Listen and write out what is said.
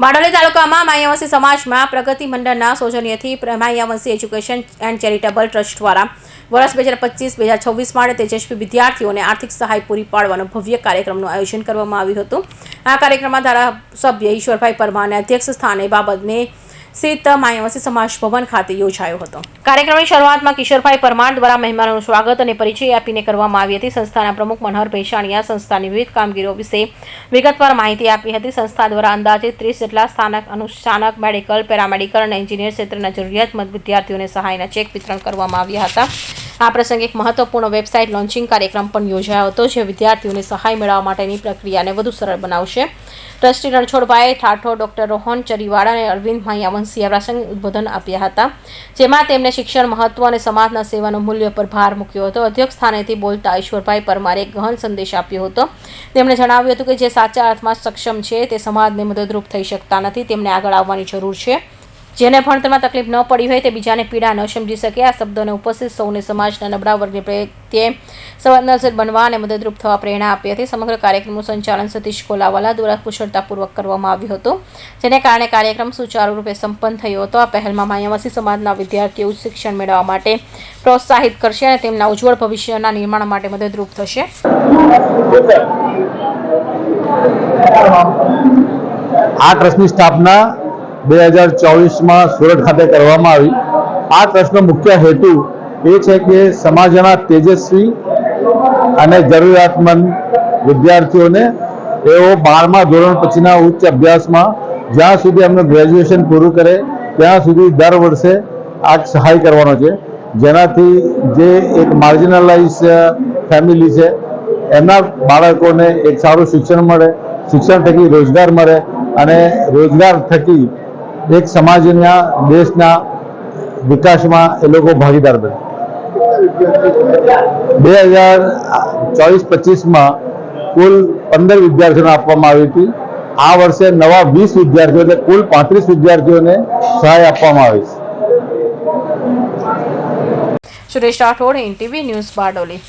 બારડોલી તાલુકામાં માયાવંશી સમાજમાં પ્રગતિ મંડળના સૌજન્યથી Mayavanshi education and charitable trust દ્વારા વર્ષ બે હજાર પચીસ, બે હજાર છવ્વીસ માટે તેજસ્વી વિદ્યાર્થીઓને આર્થિક સહાય પૂરી પાડવાનો ભવ્ય કાર્યક્રમનું આયોજન કરવામાં આવ્યું હતું. આ કાર્યક્રમમાં ધારાસભ્ય ઈશ્વરભાઈ પરમારને અધ્યક્ષ સ્થાને બાબતને સ્થિત માયાવસી સમાજ ભવન ખાતે યોજાયો હતો. કાર્યક્રમની શરૂઆતમાં કિશોરભાઈ પરમાર દ્વારા મહેમાનોનું સ્વાગત અને પરિચય આપીને કરવામાં આવી હતી. સંસ્થાના પ્રમુખ મનોહર ભેસાણીયા સંસ્થાની વિવિધ કામગીરીઓ વિશે વિગતવાર માહિતી આપી હતી. સંસ્થા દ્વારા અંદાજે ત્રીસ જેટલા સ્થાનક, અનુષ્ઠાનક મેડિકલ, પેરામેડિકલ અને એન્જિનિયર ક્ષેત્રના જરૂરિયાતમંદ વિદ્યાર્થીઓને સહાયના ચેક વિતરણ કરવામાં આવ્યા હતા. આ પ્રસંગે એક મહત્વપૂર્ણ વેબસાઇટ લોન્ચિંગ કાર્યક્રમ પણ યોજાયો હતો, જે વિદ્યાર્થીઓને સહાય મેળવવા માટેની પ્રક્રિયાને વધુ સરળ બનાવશે. ટ્રસ્ટી રણછોડભાઈ ઠાઠોર ડોક્ટર રોહન ચરીવાડા અને અરવિંદ માયાવંશીએ પ્રાસંગિક ઉદ્બોધન આપ્યા હતા, જેમાં તેમણે શિક્ષણ મહત્વ અને સમાજના સેવાનું મૂલ્ય પર ભાર મૂક્યો હતો. અધ્યક્ષ સ્થાનેથી બોલતા ઈશ્વરભાઈ પરમારે એક ગહન સંદેશ આપ્યો હતો. તેમણે જણાવ્યું હતું કે જે સાચા અર્થમાં સક્ષમ છે, તે સમાજને મદદરૂપ થઈ શકતા નથી, તેમને આગળ આવવાની જરૂર છે. જેને ભણતરમાં તકલીફ ન પડી હોય તે બીજાને પીડા ન સમજી શકે. આ શબ્દોને ઉપસ્થિત સૌને સમાજના નબળા વર્ગને પ્રત્યે સંવેદનશીલ બનવા અને મદદરૂપ થવા પ્રેરણા આપી હતી. સમગ્ર કાર્યક્રમનું સંચાલન સતીશ કોલાવાલા દ્વારા કુશળતાપૂર્વક કરવામાં આવ્યું હતું, જેને કારણે કાર્યક્રમ સુચારુ રૂપે સંપન્ન થયો હતો. આ પહેલમાં માયાવાસી સમાજના વિદ્યાર્થીઓ ઉચ્ચ શિક્ષણ મેળવવા માટે પ્રોત્સાહિત કરશે અને તેમના ઉજ્જવળ ભવિષ્યના નિર્માણ માટે મદદરૂપ થશે. આ ટ્રસ્ટની સ્થાપના બે હજાર ચોવીસમાં સુરત ખાતે કરવામાં આવી. આ ટ્રસ્ટનો મુખ્ય હેતુ એ છે કે સમાજના તેજસ્વી અને જરૂરિયાતમંદ વિદ્યાર્થીઓને તેઓ બારમા ધોરણ પછીના ઉચ્ચ અભ્યાસમાં જ્યાં સુધી એમનું ગ્રેજ્યુએશન પૂરું કરે, ત્યાં સુધી દર વર્ષે આ સહાય કરવાનો છે. જેનાથી જે એક માર્જિનલાઇઝ ફેમિલી છે, એમના બાળકોને એક સારું શિક્ષણ મળે, શિક્ષણ થકી રોજગાર મળે અને રોજગાર થકી એક સમાજના, દેશના વિકાસમાં એ લોકો ભાગીદાર બને બે હજાર ચોવીસ પચીસમાં કુલ પંદર વિદ્યાર્થીઓને આપવામાં આવી હતી. આ વર્ષે નવા વીસ વિદ્યાર્થીઓ એટલે કુલ પાંત્રીસ વિદ્યાર્થીઓને સહાય આપવામાં આવી છે. Suresh Rathod, NTV news Bardoli.